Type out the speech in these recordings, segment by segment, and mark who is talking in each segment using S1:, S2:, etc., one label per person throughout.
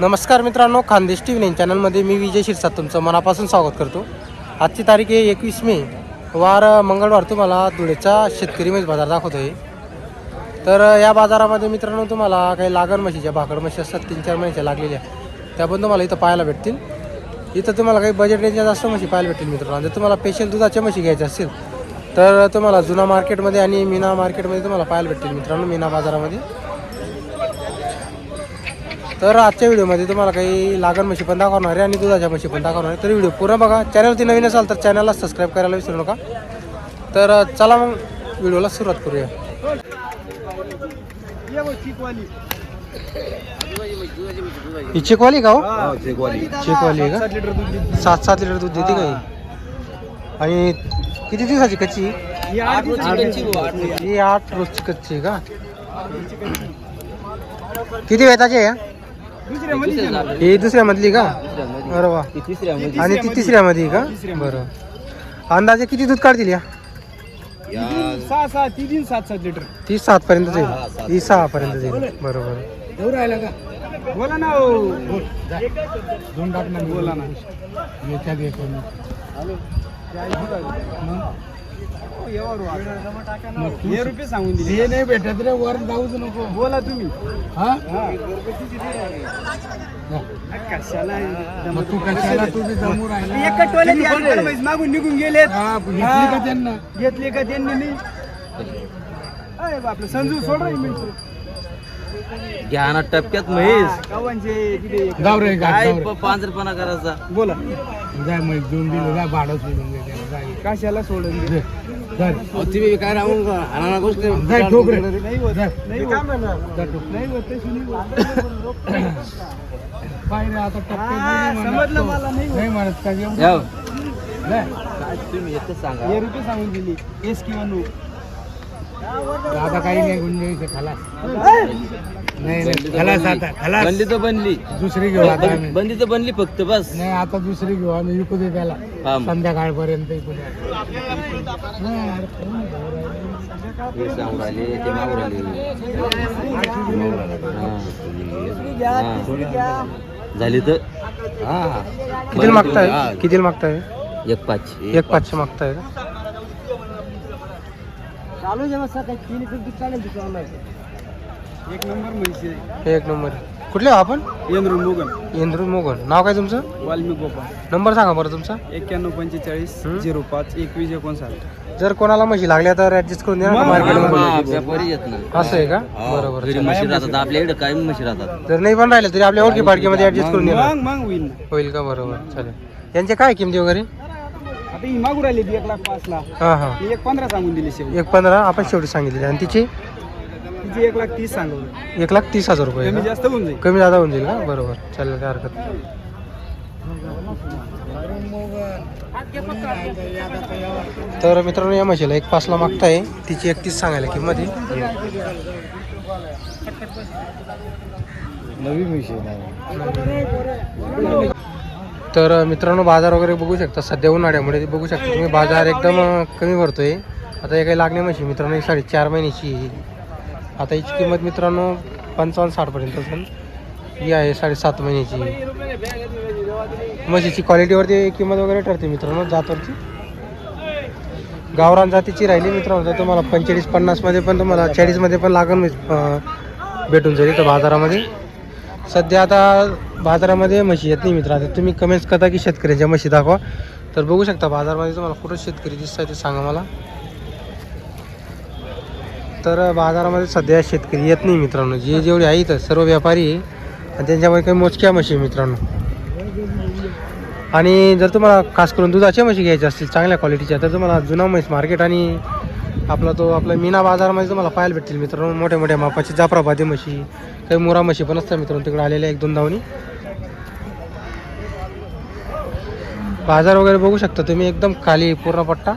S1: नमस्कार मित्रांनो Khandesh T V चॅनलमध्ये मी विजय शिरसाट तुमचं मनापासून स्वागत करतो. आजची तारीख आहे एकवीस मे. वार मंगळवार तुम्हाला धुळेचा शेतकरी म्हैस बाजार दाखवतो आहे तर या बाजारामध्ये मित्रांनो तुम्हाला काही लागण म्हशीच्या भाकड म्हशी असतात तीन चार महिन्याच्या लागलेल्या त्या पण तुम्हाला इथं पाहायला भेटतील. इथं तुम्हाला काही बजेट रेंजच्या जास्त म्हशी पाहायला भेटतील मित्रांनो. जर तुम्हाला स्पेशल दुधाच्या म्हशी घ्यायच्या असतील तर तुम्हाला जुना मार्केटमध्ये आणि मीना मार्केटमध्ये तुम्हाला पाहायला भेटतील मित्रांनो मीना बाजारामध्ये. तर आजच्या व्हिडिओमध्ये तुम्हाला काही लागण म्हशी पण दाखवणार आहे आणि दुधाच्या म्हशी पण दाखवणार आहे. तर व्हिडिओ पूर्ण बघा. चॅनलवरती नवीन असाल तर चॅनलला सबस्क्राईब करायला विसरू नका. तर चला मग व्हिडिओला सुरुवात करूया. ही चिकवाली का हो? चिकवाली. आहे का? सात सात लिटर दूध देते का ही? आणि किती दिवसाची कच्ची ही? आठ रोजची कच्ची आहे का? किती वेताची आहे? या? ही दुसऱ्या मधली का? अरे वा. आणि ती तिसऱ्या मध्ये का? बरं. अंदाजे किती दूध काढतील या?
S2: सहा सहा तीन तीन सात सात लिटर.
S1: ती सात पर्यंत जाईल ही सहा पर्यंत जाईल बरोबर.
S2: राहिला का? बोला ना दोन टाक ना बोला ना. हे रुपये सांगून दिले हे नाही भेटत रे वर जाऊच नको. बोला तुम्ही. हा? कशाला तू कशाला तुझे जमू राहिला? मागून निघून गेलेत. घेतली का त्यांना? घेतली का त्यांनी मी? अरे बापरे संजू सोड मिनिट
S3: घ्या ना टपक्यात म्हैस.
S2: गाव रे
S3: काय प- पांजरपणा करायचा?
S2: बोला. जाय मग दोन दिलं जाय भाडं सोडून दे कशाला सोडून दे? जाय
S3: तुम्ही काय राहून हाना गोष्ट
S2: जाय ठोक रे. नाही होत नाही होत. नाही होत. ते सुनी पाय रे आता टप्पे समजलं मला नाही म्हणत का?
S3: याव.
S2: जाय.
S3: तुम्ही एकच सांगा.
S2: हे रुपये सांगून दिली. एस किंवा नो आता काही नाही गुंजाईश खलास. नाही नाही खलास आता खलास.
S3: बनली तर बनली.
S2: दुसरी घेऊ आता आम्ही.
S3: बनली तर बनली फक्त बस.
S2: नाही आता दुसरी घेऊ आम्ही विकू दे त्याला.
S3: हा मग.
S2: संध्याकाळपर्यंत विकू दे. नाही, अरे
S3: हे सांगून राहिले ते मागून राहिले. हा. झाली तर? हा.
S1: किती मागताय? किती मागताय?
S3: एक पाच
S1: एक पाचशे मागताय. का
S2: चालू जेव्हा सकाळी तीन चालेल एक नंबर म्हैशी
S1: हे एक नंबर. कुठले हो आपण?
S2: येंद्रून मोगन
S1: इंद्रू मोगन नाव काय तुमचं?
S2: वाल्मिक गोपाळ.
S1: नंबर सांगा बरं तुमचा.
S2: एक्क्याण्णव पंचेचाळीस. झिरो पाच एकवीस एकोणसाठ.
S1: जर कोणाला म्हशी लागल्या तर ऍडजस्ट करून द्या मार्केटमध्ये
S3: येत ना
S1: असं आहे का?
S3: हा,
S1: बरोबर.
S3: म्हशी राहतात आपल्या इकडे काय म्हशी राहतात.
S1: जर नाही पण राहिलं तरी आपल्या ओळखी पाडकीमध्ये ऍडजस्ट करून देणार
S2: मग मग होईल.
S1: होईल का? बरोबर. चालेल. यांचे काय किमती वगैरे?
S2: आता ही मागू राहिली ती एक लाख पाच लाख
S1: हां हां.
S2: मी एक पंधरा सांगून दिली शेवटी.
S1: एक पंधरा आपण शेवटी सांगितले आणि तिची?
S2: तिची एक लाख तीस सांगू
S1: एक लाख तीस हजार रुपये
S2: कमी
S1: का?
S2: जास्त होऊन जाईल.
S1: कमी जादा होऊन जाईल का? बरोबर. चालेल काय हरकत नाही. तर मित्रांनो या म्हशीला एक पाचला मागताय. तिची एकतीस सांगायला किंमत आहे.
S2: नवी म्हशी
S1: तर मित्रांनो बाजार वगैरे बघू शकता. सध्या उन्हाळ्यामुळे ते बघू शकता. तुम्ही बाजार एकदम कमी भरतोय. आता हे काही लागणे म्हशी. मित्रांनो ही साडेचार महिन्याची आहे. आता हिची किंमत मित्रांनो पंचावन्न साठपर्यंत असेल. ही आहे साडेसात महिन्याची. म्हशीची क्वालिटीवरती किंमत वगैरे ठरते मित्रांनो जातवरची गावरान जातीची राहिली मित्रांनो तर तुम्हाला पंचेचाळीस पन्नासमध्ये पण तुम्हाला चाळीसमध्ये पण लागण भेटून जाईल इथं बाजारामध्ये. सध्या आता बाजारामध्ये म्हशी येत नाही मित्र आता तुम्ही कमेंट्स करता की शेतकऱ्यांच्या म्हशी दाखवा. तर बघू शकता बाजारामध्ये तुम्हाला कुठं शेतकरी दिसत आहे ते सांगा मला. तर बाजारामध्ये सध्या शेतकरी येत नाही मित्रांनो. जे जेवढे आहेत सर्व व्यापारी आणि त्यांच्यामध्ये काही मोजक्या म्हशी मित्रांनो. आणि जर तुम्हाला खास करून दुधाच्या म्हशी घ्यायच्या असतील चांगल्या क्वालिटीच्या तर तुम्हाला जुना म्हैस मार्केट आणि आपला तो आपला मीना बाजारामध्ये तुम्हाला पाहायला भेटतील मित्रांनो. मोठ्या मोठ्या मापाची जाफराबादी म्हशी काही मुरा म्हशी पण असतात मित्रांनो. तिकडे आलेल्या एक दोन धावणी. बाजार वगैरे बघू शकता तुम्ही. एकदम खाली पूर्ण पट्टा.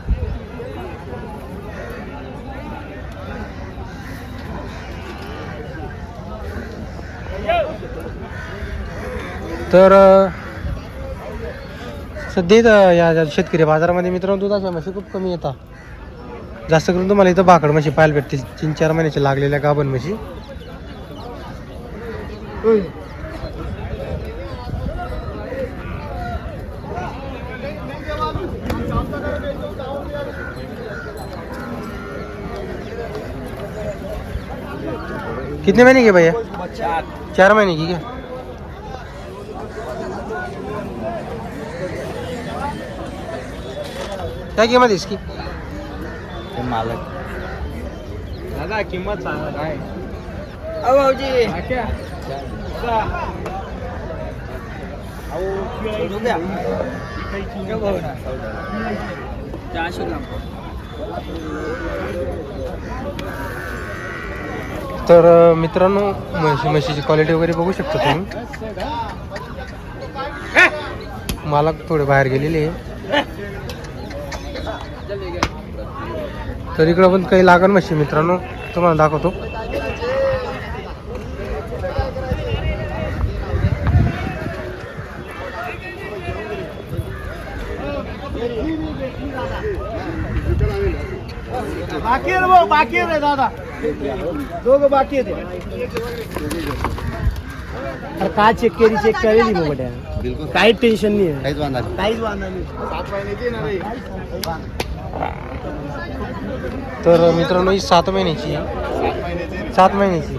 S1: तर सध्या या या शेतकरी बाजारामध्ये मित्रांनो दुधाच्या म्हशी खूप कमी येतात. जास्त करून तुम्हाला इथं भाकड म्हशी पाहायला भेटतील. तीन, चार महिन्याच्या लागलेल्या गाभण म्हशी. कितने महीने की भैया? चार महीने की क्या? क्या कीमत इसकी?
S3: ते मालक.
S2: दादा किंमत सांगा काय? अहो भाऊजी. चारशे ग्राम
S1: तर मित्रांनो म्हशी म्हशीची क्वालिटी वगैरे बघू शकता तुम्ही. मालक थोडे बाहेर गेलेले आहे. तर इकडं पण काही लागण म्हशी मित्रांनो. तुम्हाला दाखवतो.
S2: बाकी आहे भाऊ बाकी आहे दादा. दोघं बाकी आहे अरे काय चेक केली चेक करेली मग बट्या
S3: बिलकुल.
S2: काही टेन्शन नाही आहे
S3: काहीच वांधा नाही.
S2: काहीच वांधा नाही. सात महिन्याची ना रे
S1: तर मित्रांनो ही सात महिन्याची सात महिन्याची. सात महिन्याची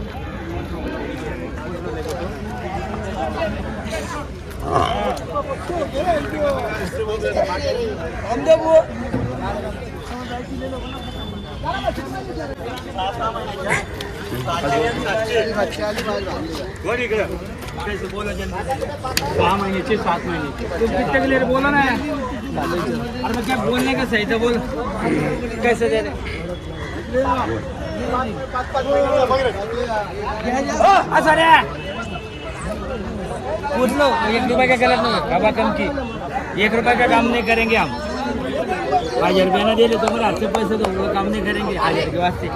S2: सहा महिन्याची सात महिन्याची तू कितने के लिए बोला ना? अरे मग क्या बोलने का सही था, बोल। कैसे दे रहे? पूछ लो, एक रुपए का गलत नहीं बाबा कम की। एक रुपए का काम नहीं करेंगे हम। हज़ार रुपया ना दे ले तो मेरे हाथ से पैसे दो काम नहीं करेंगे। हज़ार के वास्ते।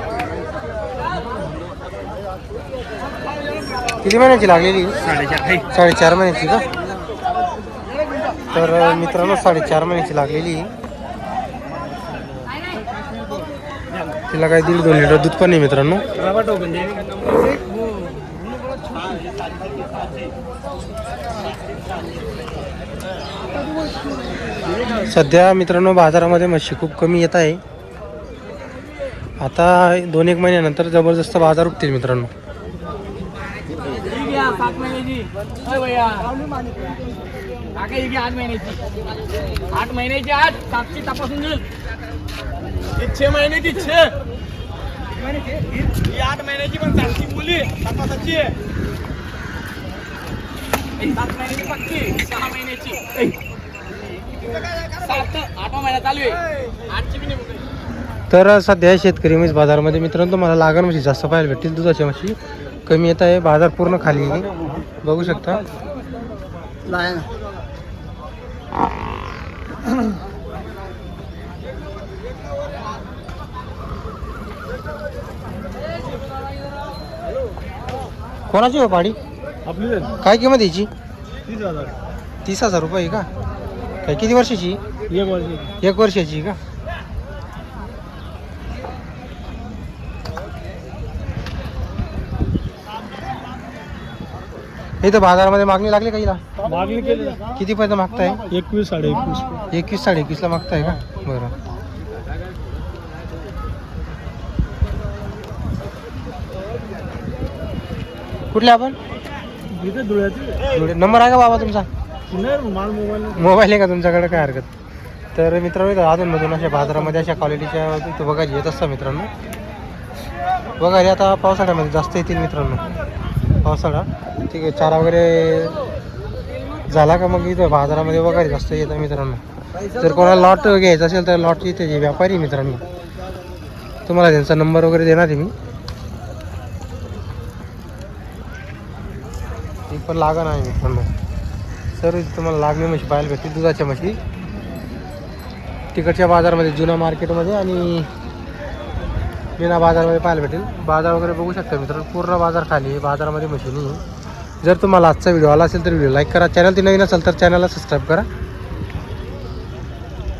S1: किती महिन्याची लागलेली?
S2: साडेचार
S1: साडेचार महिन्याची का? तर मित्रांनो साडेचार महिन्याची लागलेली. आहे. तिला काही दीड दोन लिटर दूध पण नाही मित्रांनो. सध्या मित्रांनो बाजारामध्ये म्हशी खूप कमी येत आहे. आता दोन एक महिन्यानंतर जबरदस्त बाजार उठतील मित्रांनो.
S2: सात महिन्याची. भैया. काका ही आठ महिन्याची. आठ महिन्याची आठ सातशे तपासून घेईल छे महिन्याची छे. ही आठ महिन्याची पण सातशे मुली. तपासाची. सात महिन्याची पक्की. सहा महिन्याची.
S1: तर सध्या शेतकरी म्हैस बाजारामध्ये मित्रांनो तुम्हाला लागण म्हशी जास्त पाहायला भेटतील. दुधाच्या म्हशी कमी येत आहे बाजार पूर्ण खाली आहे बघू शकता. कोणाची हो पाडी?
S2: आपली
S1: काय किंमत याची
S2: तीस हजार.
S1: तीस हजार रुपये का? काय किती वर्षाची?
S2: एक वर्षी
S1: एक वर्षाची का? इथं बाजारामध्ये मागणी लागली का हिला?
S2: मागणी केली.
S1: किती पर्यंत मागताय?
S2: एकवीस साडे एकवीस.
S1: एकवीस साडे एकवीसला मागताय का? बरं. कुठले आपण? धुळे. नंबर आहे का बाबा तुमचा?
S2: मोबाईल
S1: आहे का तुमच्याकडे? काय हरकत? तर मित्रांनो अधूनमधून अशा बाजारामध्ये अशा क्वालिटीच्या इथं बघायला येत असतात मित्रांनो. वगैरे आता पावसाळ्यामध्ये जास्त येतील मित्रांनो. पावसाळा. ठीक आहे चारा वगैरे झाला का मग इथं बाजारामध्ये वगैरे जास्त येतं मित्रांनो. जर कोणाला लॉट घ्यायचं असेल तर लॉट इथे जे व्यापारी मित्रांनो तुम्हाला त्यांचा नंबर वगैरे देणार आहे मी. ती पण लागण आहे मित्रांनो. सर तुम्हाला लागणे म्हशी पाहायला भेटते दुधाच्या म्हशी. तिकडच्या बाजारमध्ये जुना मार्केटमध्ये आणि मीना बाजारमध्ये पाहायला भेटेल. बाजार वगैरे बघू शकता मित्रांनो पूर्ण बाजार खाली आहे. बाजारामध्ये म्हशी जर तुम्हाला आजचा व्हिडिओ आला असेल तर व्हिडिओ लाईक करा. चॅनल ती नवीन असेल तर चॅनलला सबस्क्राईब करा.